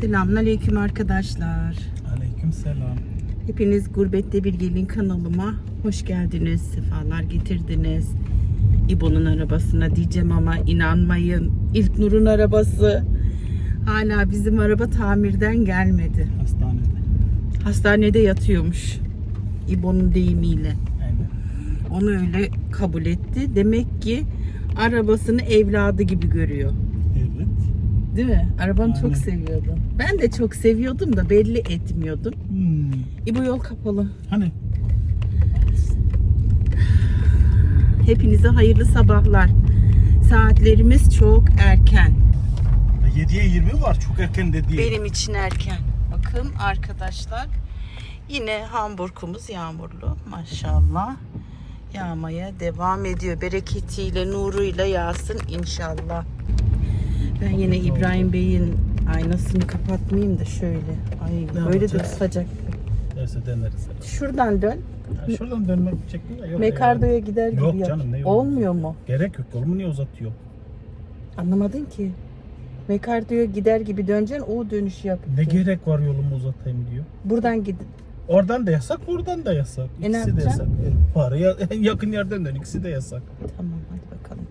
Selamünaleyküm arkadaşlar. Aleyküm selam. Hepiniz Gurbette Bir Gelin kanalıma hoş geldiniz. Sefalar getirdiniz. İbo'nun arabasına diyeceğim ama inanmayın. İlk Nur'un arabası. Hala bizim araba tamirden gelmedi. Hastanede. Hastanede yatıyormuş. İbo'nun deyimiyle. Aynen. Onu öyle kabul etti. Demek ki arabasını evladı gibi görüyor. Evet. Değil mi? Arabanı çok Aynen. Ben de çok seviyordum da belli etmiyordum. Hmm. İbo yol kapalı. Hani Hepinize hayırlı sabahlar. Saatlerimiz çok erken. 7'ye 20 var çok erken dedi. Benim için erken. Bakın arkadaşlar. Yine Hamburg'umuz yağmurlu. Maşallah. Yağmaya devam ediyor. Bereketiyle, nuruyla yağsın inşallah. Ben yine İbrahim Bey'in aynasını kapatmayayım da şöyle. Ay Ne böyle de tutacak. Neyse deneriz. Şuradan dön. Ya şuradan dönmek çektim ya. Yok, Mekardo'ya gider gibi Yok yap. canım, ne yolu? Olmuyor mu? Gerek yok. Kolumu niye uzatıyor? Anlamadın ki. Mekardo'ya gider gibi döneceksin o dönüşü yap. Ne gerek var yolumu uzatayım diyor. Buradan gid. Oradan da yasak, buradan da yasak. E İkisi de yapacaksın? yasak. E, Bari ya, en yakın yerden dön. İkisi de yasak. Tamam hadi bakalım.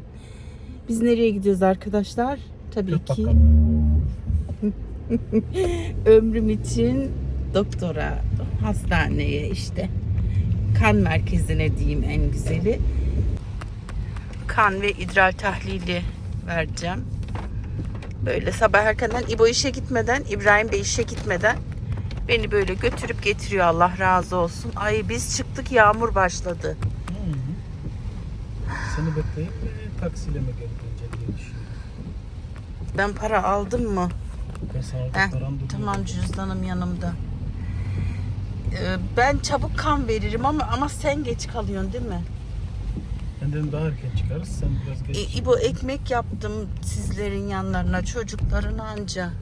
Biz nereye gidiyoruz arkadaşlar? Tabii Git ki bakalım. ömrüm için doktora, hastaneye işte. Kan merkezine diyeyim en güzeli. Kan ve idrar tahlili vereceğim. Böyle sabah erkenden İbo işe gitmeden, İbrahim Bey işe gitmeden beni böyle götürüp getiriyor Allah razı olsun. Ay biz çıktık yağmur başladı. Hı. Seni bekleyip e, taksiyle mi geri dönecek diye düşünüyorum. Ben para aldım mı? Heh, tamam cüzdanım yanımda. Ee, ben çabuk kan veririm ama ama sen geç kalıyorsun değil mi? Benden daha erken çıkarız. Sen biraz geç. İ- İbo ekmek yaptım sizlerin yanlarına çocukların anca. Hı hı,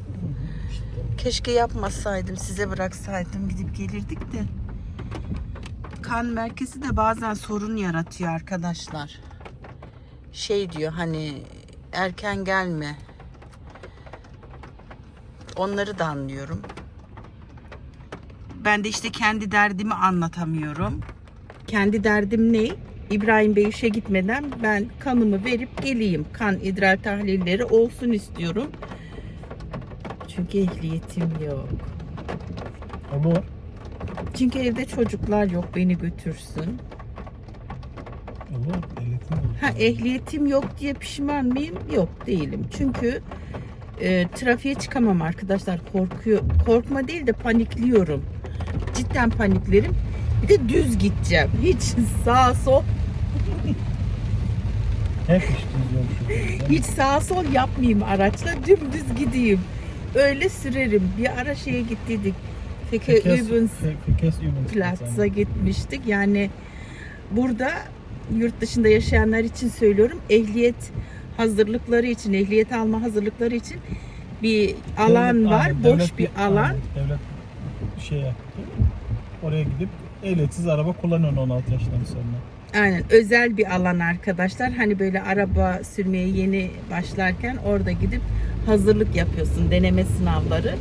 işte. Keşke yapmasaydım size bıraksaydım gidip gelirdik de. Kan merkezi de bazen sorun yaratıyor arkadaşlar. Şey diyor hani erken gelme. Onları da anlıyorum. Ben de işte kendi derdimi anlatamıyorum. Kendi derdim ne? İbrahim Bey işe gitmeden ben kanımı verip geleyim. Kan idrar tahlilleri olsun istiyorum. Çünkü ehliyetim yok. Olur. Çünkü evde çocuklar yok beni götürsün. Olur. Ehliyetin. Ha ehliyetim yok diye pişman mıyım? Yok değilim. Çünkü e, trafiğe çıkamam arkadaşlar. Korkuyor. Korkma değil de panikliyorum. Cidden paniklerim. Bir de düz gideceğim. Hiç sağ sol Hep hiç sağ sol yapmayayım araçla. Dümdüz gideyim. Öyle sürerim. Bir ara şeye gittiydik. Feke Übens. Platz'a gitmiştik. Yani burada yurt dışında yaşayanlar için söylüyorum. Ehliyet hazırlıkları için, ehliyet alma hazırlıkları için bir alan Devlet- var. aynen, boş devlet bir alan. aynen, devlet şey yaptı. Oraya gidip ehliyetsiz araba kullanıyorsun 16 yaştan sonra. Aynen özel bir alan arkadaşlar. Hani böyle araba sürmeye yeni başlarken orada gidip hazırlık yapıyorsun. Deneme sınavları.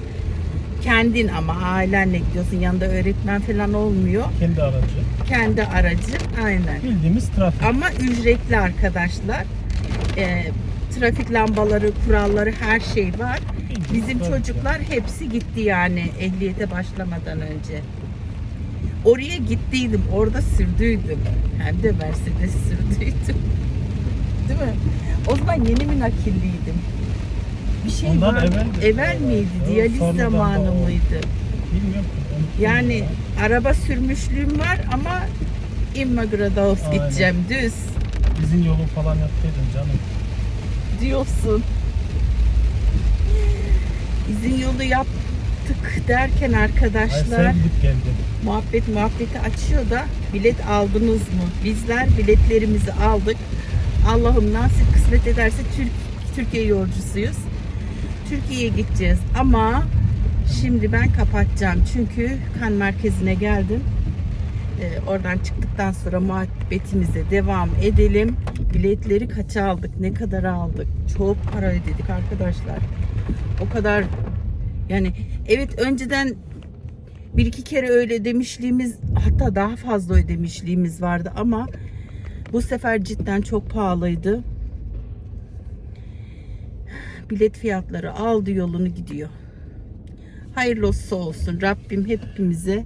Kendin ama ailenle gidiyorsun. Yanında öğretmen falan olmuyor. Kendi aracı. Kendi aracın. Aynen. Bildiğimiz trafik. Ama ücretli arkadaşlar. Ee, trafik lambaları, kuralları her şey var. Bizim çocuklar hepsi gitti yani ehliyete başlamadan önce. Oraya gittiydim, orada sürdüydüm. Hem de Mercedes sürdüydüm. Değil mi? O zaman yeni mi nakilliydim? Bir şey Ondan var. evveldi. Evvel miydi? Evet, Diyaliz zamanı o. mıydı? Bilmiyorum. Yani ya. araba sürmüşlüğüm var ama Immigradaus Aynen. gideceğim düz. İzin yolu falan yaptıydın canım. diyorsun. İzin yolu yaptık derken Hayır arkadaşlar sen gidip geldin. muhabbet muhabbeti açıyor da bilet aldınız mı? Bizler biletlerimizi aldık. Allah'ım nasip kısmet ederse Türk, Türkiye yolcusuyuz. Türkiye'ye gideceğiz ama şimdi ben kapatacağım çünkü kan merkezine geldim. Ee, oradan çıktıktan sonra muhabbetimize devam edelim. Biletleri kaça aldık? Ne kadar aldık? Çok para ödedik arkadaşlar. O kadar Yani evet önceden bir iki kere öyle demişliğimiz hatta daha fazla ödemişliğimiz vardı ama bu sefer cidden çok pahalıydı. Bilet fiyatları aldı yolunu gidiyor. Hayırlı olsun. Rabbim hepimize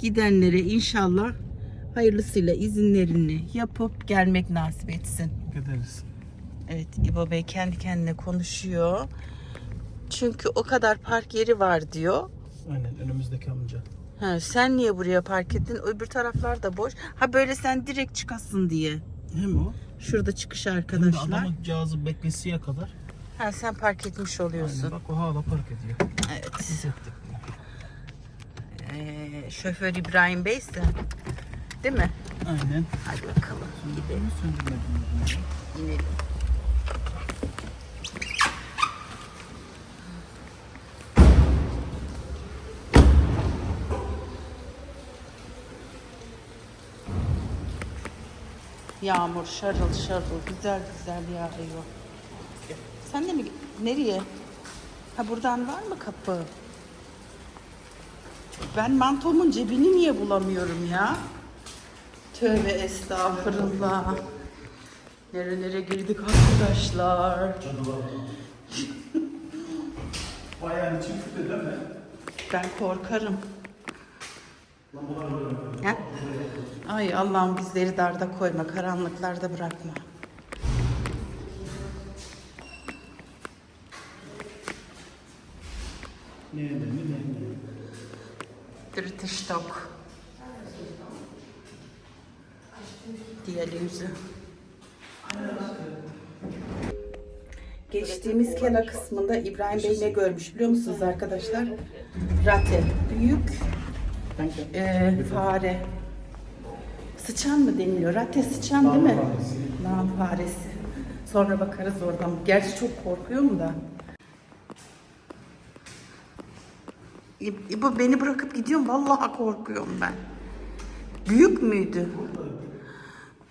gidenlere inşallah hayırlısıyla izinlerini yapıp gelmek nasip etsin. Gideriz. Evet İbo Bey kendi kendine konuşuyor. Çünkü o kadar park yeri var diyor. Aynen önümüzdeki amca. Ha, sen niye buraya park ettin? Öbür taraflar da boş. Ha böyle sen direkt çıkasın diye. Hem o Şurada çıkış hem de arkadaşlar. adamın cihazı beklesiye kadar. Ha sen park etmiş oluyorsun. Aynen bak o hala park ediyor. Evet. Biz ettik. Ee, şoför İbrahim Bey ise değil mi? Aynen. Hadi bakalım gidelim. Söndürmedim. inelim. Yağmur şarıl şarıl güzel güzel yağıyor. Sen de mi? Nereye? Ha buradan var mı kapı? Ben mantomun cebini niye bulamıyorum ya? Tövbe estağfurullah. Nerelere girdik arkadaşlar? Bayağı küpe değil mi? Ben korkarım. Ha? Ay Allah'ım bizleri darda koyma, karanlıklarda bırakma. Ne ne ne ne. Drittistock. Diyalizi. Geçtiğimiz kela kısmında İbrahim Bey ne görmüş biliyor musunuz arkadaşlar? Rate. Büyük e, fare. Sıçan mı deniliyor? Rate sıçan değil mi? Lan faresi. Sonra bakarız oradan. Gerçi çok korkuyorum da. İbo beni bırakıp gidiyorum. Vallahi korkuyorum ben. Büyük müydü?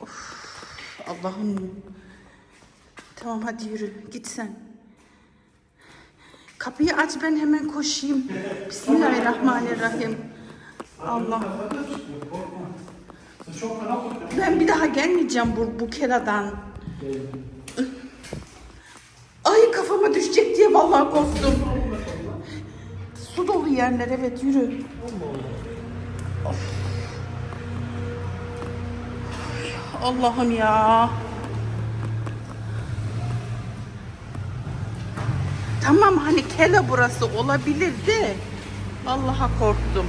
Of, Allah'ım. Tamam hadi yürü. Git sen. Kapıyı aç ben hemen koşayım. Bismillahirrahmanirrahim. Allah. Ben bir daha gelmeyeceğim bu, bu keradan. Ay kafama düşecek diye vallahi korktum. Su dolu yerler evet yürü. Allah'ım ya. Tamam hani kele burası olabilir de Allah'a korktum.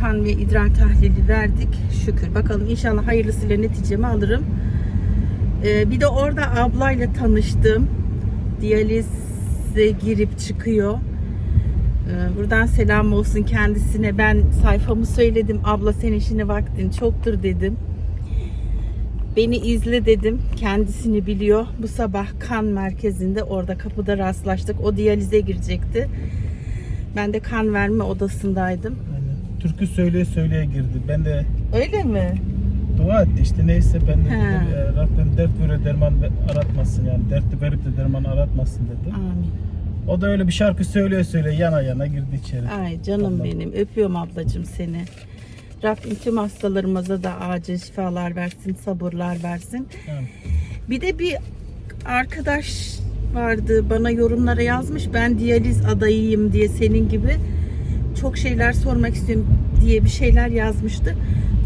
Kan ve idrar tahlili verdik. Şükür. Bakalım inşallah hayırlısıyla neticemi alırım. Ee, bir de orada ablayla tanıştım. Diyalize girip çıkıyor. Ee, buradan selam olsun kendisine. Ben sayfamı söyledim. Abla senin işine vaktin çoktur dedim. Beni izle dedim. Kendisini biliyor. Bu sabah kan merkezinde orada kapıda rastlaştık. O diyalize girecekti. Ben de kan verme odasındaydım. Aynen. Türkü söyleye söyleye girdi. Ben de Öyle mi? dua etti işte neyse ben de He. dedim, e, Rabbim dert böyle derman ve- aratmasın yani dertli verip de derman aratmasın dedi. Amin. O da öyle bir şarkı söyleye söyleye yana yana girdi içeri. Ay canım Tamam. benim. Öpüyorum ablacığım seni. Rabbim tüm hastalarımıza da acil şifalar versin, sabırlar versin. Yani. Bir de bir arkadaş vardı bana yorumlara yazmış. Ben diyaliz adayıyım diye senin gibi çok şeyler sormak istiyorum diye bir şeyler yazmıştı.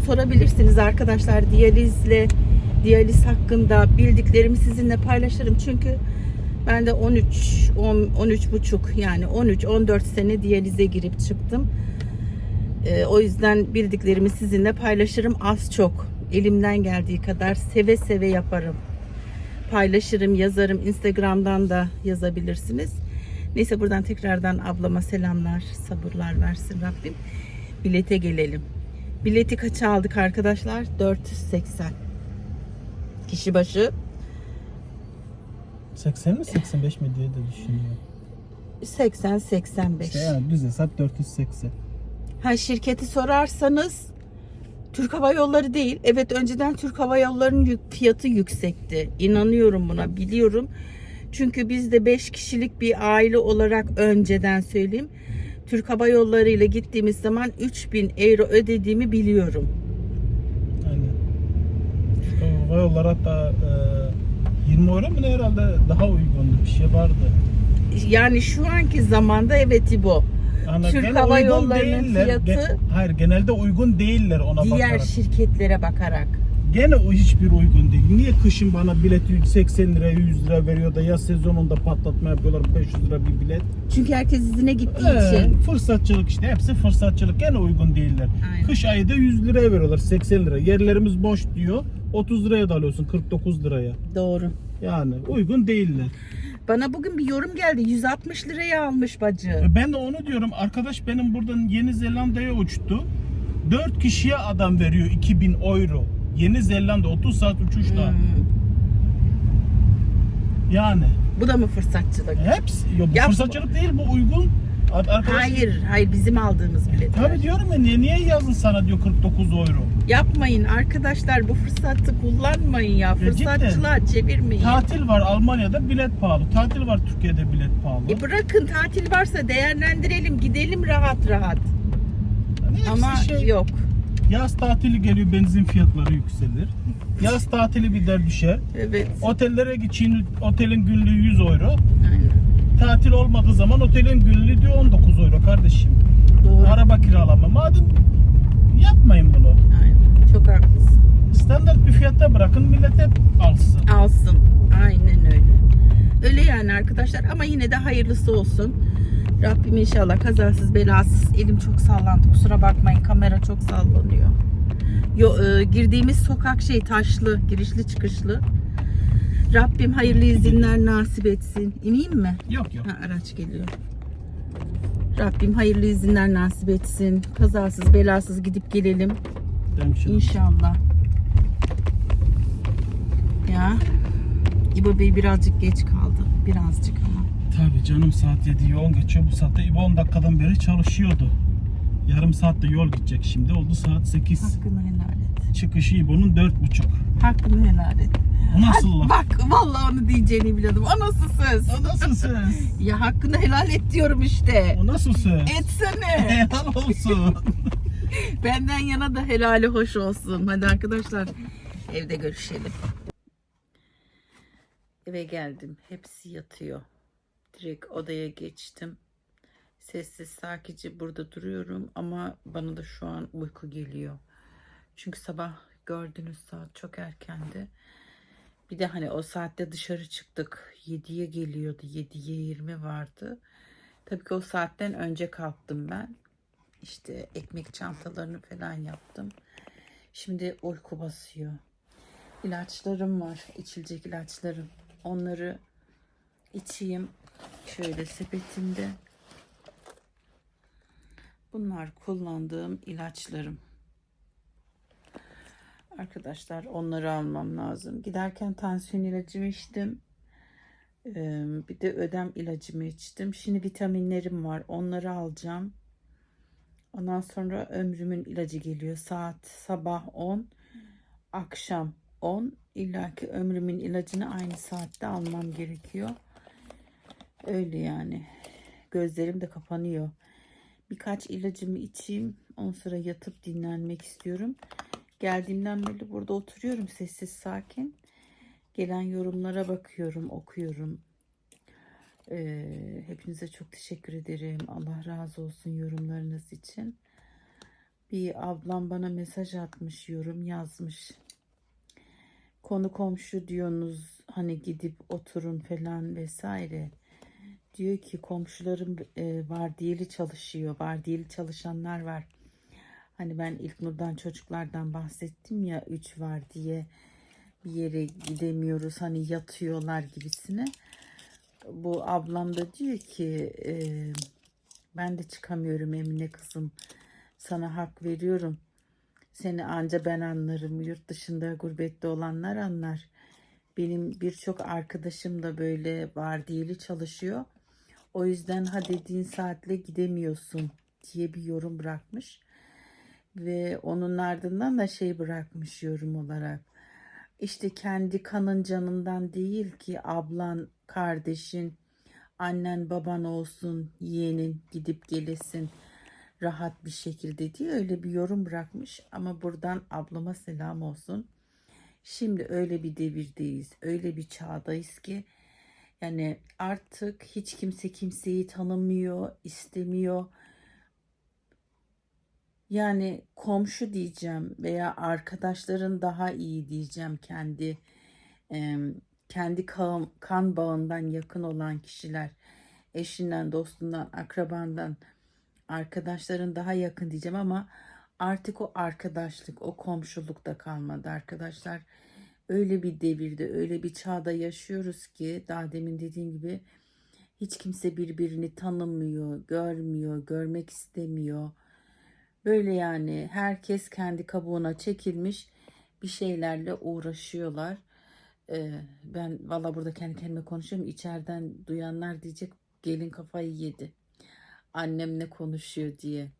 Sorabilirsiniz arkadaşlar diyalizle diyaliz hakkında bildiklerimi sizinle paylaşırım. Çünkü ben de 13 10 13 buçuk yani 13 14 sene diyalize girip çıktım. Ee, o yüzden bildiklerimi sizinle paylaşırım az çok. Elimden geldiği kadar seve seve yaparım. Paylaşırım, yazarım. Instagram'dan da yazabilirsiniz. Neyse buradan tekrardan ablama selamlar, sabırlar versin Rabbim. Bilete gelelim. Bileti kaça aldık arkadaşlar? 480. Kişi başı 80 mi 85 mi diye de düşünüyorum. 80-85. İşte yani düz hesap 480. Ha şirketi sorarsanız Türk Hava Yolları değil. Evet önceden Türk Hava Yolları'nın yük- fiyatı yüksekti. İnanıyorum buna, biliyorum. Çünkü biz de 5 kişilik bir aile olarak önceden söyleyeyim. Türk Hava Yolları ile gittiğimiz zaman 3000 euro ödediğimi biliyorum. Aynen. Şu hava yolları hatta e, 20 euro mu ne herhalde daha uygundu bir şey vardı. Yani şu anki zamanda evet İbo. Yani Türk Hava Yolları'nın fiyatı- Ge- hayır genelde uygun değiller ona Diğer bakarak. şirketlere bakarak. Gene o hiçbir uygun değil. Niye kışın bana bilet 80 lira 100 lira veriyor da yaz sezonunda patlatma yapıyorlar 500 lira bir bilet. Çünkü herkes izine gittiği Ee, için. fırsatçılık işte hepsi fırsatçılık gene uygun değiller. Aynen. Kış ayı da 100 liraya veriyorlar 80 lira. Yerlerimiz boş diyor 30 liraya da alıyorsun 49 liraya. Doğru. Yani uygun değiller. Bana bugün bir yorum geldi. 160 liraya almış bacı. E Ben de onu diyorum. Arkadaş benim buradan Yeni Zelanda'ya uçtu. 4 kişiye adam veriyor 2000 euro. Yeni Zelanda 30 saat uçuşla. Hmm. Yani Bu da mı fırsatçılık? hepsi ya bu Ya- fırsatçılık değil bu uygun. Ar- Arkadaş, Hayır, hayır bizim aldığımız biletler. Tabii diyorum ya niye, niye yazın sana diyor 49 euro. Yapmayın arkadaşlar bu fırsatı kullanmayın ya. cidden. Fırsatçılığa çevirmeyin. Tatil var Almanya'da bilet pahalı. Tatil var Türkiye'de bilet pahalı. E bırakın tatil varsa değerlendirelim gidelim rahat rahat. Yani Ama şey, yok. Yaz tatili geliyor benzin fiyatları yükselir. Yaz tatili bir der düşer. Evet. Otellere şimdi otelin günlüğü 100 euro. Aynen. Tatil olmadığı zaman otelin günlüğü diyor 19 euro kardeşim. Doğru. Araba kiralama. Madem yapmayın bunu. Aynen. Çok haklısın. Standart bir fiyatta bırakın millet hep alsın. Alsın. Aynen öyle. Öyle yani arkadaşlar ama yine de hayırlısı olsun. Rabbim inşallah kazasız belasız. Elim çok sallandı. Kusura bakmayın kamera çok sallanıyor. Yo, e, girdiğimiz sokak şey taşlı, girişli çıkışlı. Rabbim hayırlı izinler nasip etsin. İneyim mi? Yok yok. Ha, araç geliyor. Rabbim hayırlı izinler nasip etsin. Kazasız belasız gidip gelelim. Hemşire. İnşallah. Ya. İbo Bey birazcık geç kaldı. Birazcık ama. Tabii canım saat 7'yi 10 geçiyor. Bu saatte İbo 10 dakikadan beri çalışıyordu. Yarım saatte yol gidecek şimdi. Oldu saat 8. Hakkını helal et. Çıkışı İbo'nun 4.30. Hakkını helal et. O nasıl laf? Bak vallahi onu diyeceğini biliyordum. O nasıl söz? O nasıl söz? Ya hakkını helal et diyorum işte. O nasıl söz? Etsene. Helal olsun. Benden yana da helali hoş olsun. Hadi arkadaşlar evde görüşelim. Eve geldim. Hepsi yatıyor. Direkt odaya geçtim. Sessiz sakice burada duruyorum ama bana da şu an uyku geliyor. Çünkü sabah gördüğünüz saat çok erkendi. Bir de hani o saatte dışarı çıktık. 7'ye geliyordu. 7'ye 20 vardı. Tabii ki o saatten önce kalktım ben. İşte ekmek çantalarını falan yaptım. Şimdi uyku basıyor. İlaçlarım var. içilecek ilaçlarım. Onları içeyim. Şöyle sepetimde. Bunlar kullandığım ilaçlarım. Arkadaşlar onları almam lazım. Giderken tansiyon ilacımı içtim. Bir de ödem ilacımı içtim. Şimdi vitaminlerim var. Onları alacağım. Ondan sonra ömrümün ilacı geliyor. Saat sabah 10, akşam 10. İlla ki ömrümün ilacını aynı saatte almam gerekiyor. Öyle yani. Gözlerim de kapanıyor. Birkaç ilacımı içeyim. Ondan sonra yatıp dinlenmek istiyorum. Geldiğimden beri burada oturuyorum sessiz sakin. Gelen yorumlara bakıyorum, okuyorum. Ee, hepinize çok teşekkür ederim. Allah razı olsun yorumlarınız için. Bir ablam bana mesaj atmış, yorum yazmış. Konu komşu diyorsunuz hani gidip oturun falan vesaire. Diyor ki komşularım e, vardiyeli çalışıyor. Vardiyeli çalışanlar var. Hani ben ilk nurdan çocuklardan bahsettim ya 3 var diye bir yere gidemiyoruz hani yatıyorlar gibisine. Bu ablam da diyor ki e, ben de çıkamıyorum Emine kızım sana hak veriyorum. Seni anca ben anlarım. Yurt dışında gurbette olanlar anlar. Benim birçok arkadaşım da böyle vardiyeli çalışıyor. O yüzden ha dediğin saatle gidemiyorsun diye bir yorum bırakmış. Ve onun ardından da şey bırakmış yorum olarak. İşte kendi kanın canından değil ki ablan kardeşin, annen baban olsun, yeğenin gidip gelesin rahat bir şekilde diye öyle bir yorum bırakmış. Ama buradan ablama selam olsun. Şimdi öyle bir devirdeyiz, öyle bir çağdayız ki yani artık hiç kimse kimseyi tanımıyor, istemiyor. Yani komşu diyeceğim veya arkadaşların daha iyi diyeceğim kendi kendi kan, kan bağından yakın olan kişiler, eşinden, dostundan, akrabandan, arkadaşların daha yakın diyeceğim ama artık o arkadaşlık, o komşuluk da kalmadı arkadaşlar. Öyle bir devirde, öyle bir çağda yaşıyoruz ki daha demin dediğim gibi hiç kimse birbirini tanımıyor, görmüyor, görmek istemiyor. Böyle yani herkes kendi kabuğuna çekilmiş bir şeylerle uğraşıyorlar. Ee, ben valla burada kendi kendime konuşuyorum. İçeriden duyanlar diyecek gelin kafayı yedi. Annem ne konuşuyor diye.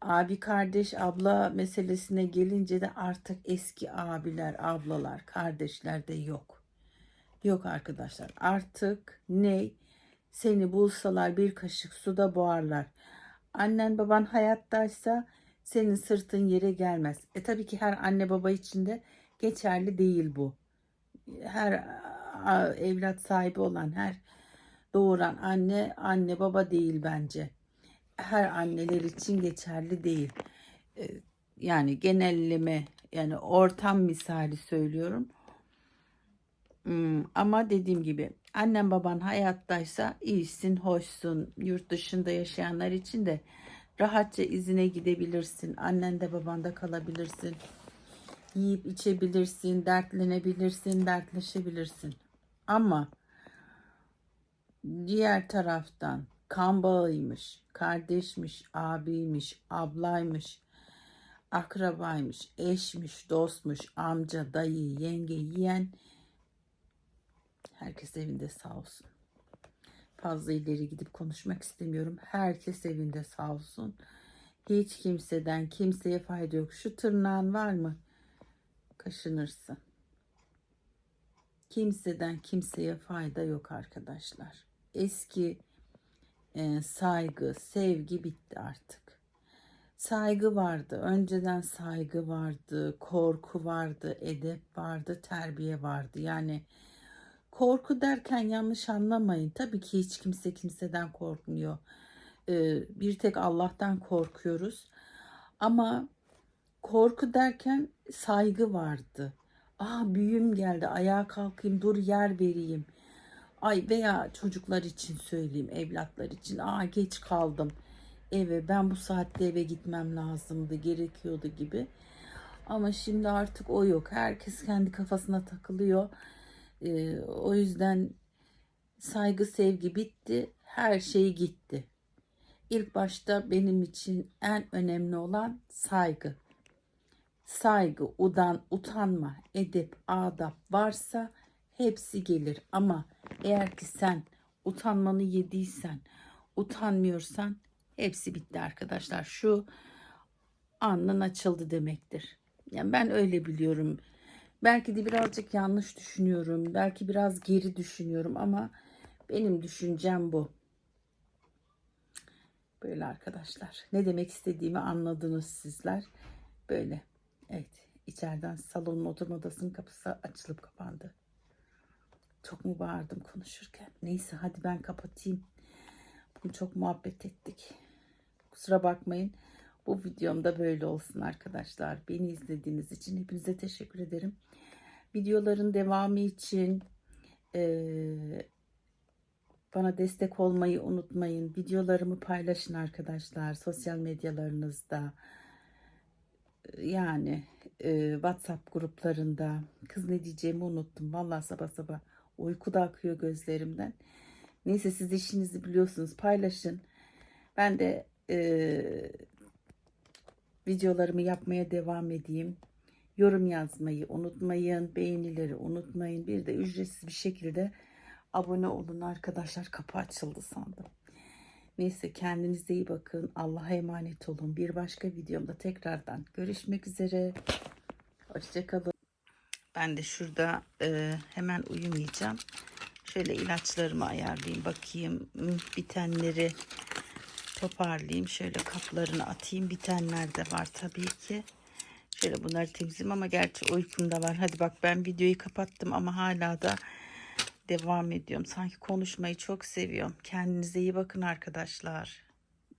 Abi kardeş abla meselesine gelince de artık eski abiler ablalar kardeşler de yok. Yok arkadaşlar artık ne seni bulsalar bir kaşık suda boğarlar. Annen baban hayattaysa senin sırtın yere gelmez. E tabii ki her anne baba için de geçerli değil bu. Her evlat sahibi olan her doğuran anne anne baba değil bence. Her anneler için geçerli değil. E, Yani genelleme yani ortam misali söylüyorum. Hmm, ama dediğim gibi annen baban hayattaysa iyisin, hoşsun. Yurt dışında yaşayanlar için de rahatça izine gidebilirsin. Annen de baban da kalabilirsin. Yiyip içebilirsin, dertlenebilirsin, dertleşebilirsin. Ama diğer taraftan kan bağıymış, kardeşmiş, abiymiş, ablaymış, akrabaymış, eşmiş, dostmuş, amca, dayı, yenge, yeğen Herkes evinde sağ olsun. Fazla ileri gidip konuşmak istemiyorum. Herkes evinde sağ olsun. Hiç kimseden kimseye fayda yok. Şu tırnağın var mı? Kaşınırsın. Kimseden kimseye fayda yok arkadaşlar. Eski e, saygı, sevgi bitti artık. Saygı vardı. Önceden saygı vardı, korku vardı, edep vardı, terbiye vardı. Yani Korku derken yanlış anlamayın. Tabii ki hiç kimse kimseden korkmuyor. Ee, bir tek Allah'tan korkuyoruz. Ama korku derken saygı vardı. Aa büyüm geldi ayağa kalkayım dur yer vereyim. Ay veya çocuklar için söyleyeyim evlatlar için. Aa geç kaldım eve ben bu saatte eve gitmem lazımdı gerekiyordu gibi. Ama şimdi artık o yok. Herkes kendi kafasına takılıyor. Ee, o yüzden saygı sevgi bitti. Her şey gitti. İlk başta benim için en önemli olan saygı. Saygı, udan, utanma, edep, adap varsa hepsi gelir. Ama eğer ki sen utanmanı yediysen, utanmıyorsan hepsi bitti arkadaşlar. Şu alnın açıldı demektir. Yani ben öyle biliyorum. Belki de birazcık yanlış düşünüyorum. Belki biraz geri düşünüyorum ama benim düşüncem bu. Böyle arkadaşlar. Ne demek istediğimi anladınız sizler. Böyle. Evet. içeriden salonun oturma odasının kapısı açılıp kapandı. Çok mu bağırdım konuşurken? Neyse hadi ben kapatayım. Bugün çok muhabbet ettik. Kusura bakmayın. Bu videomda böyle olsun arkadaşlar. Beni izlediğiniz için hepinize teşekkür ederim. Videoların devamı için eee, bana destek olmayı unutmayın. Videolarımı paylaşın arkadaşlar. Sosyal medyalarınızda. Yani eee, WhatsApp gruplarında. Kız ne diyeceğimi unuttum. Vallahi sabah sabah uyku da akıyor gözlerimden. Neyse siz işinizi biliyorsunuz. Paylaşın. Ben de eee videolarımı yapmaya devam edeyim. Yorum yazmayı unutmayın. Beğenileri unutmayın. Bir de ücretsiz bir şekilde abone olun arkadaşlar. Kapı açıldı sandım. Neyse kendinize iyi bakın. Allah'a emanet olun. Bir başka videomda tekrardan görüşmek üzere. Hoşçakalın. Ben de şurada e, hemen uyumayacağım. Şöyle ilaçlarımı ayarlayayım. Bakayım bitenleri toparlayayım. Şöyle kaplarını atayım. Bitenler de var tabii ki. Şöyle bunları temizleyeyim ama gerçi uykum da var. Hadi bak ben videoyu kapattım ama hala da devam ediyorum. Sanki konuşmayı çok seviyorum. Kendinize iyi bakın arkadaşlar.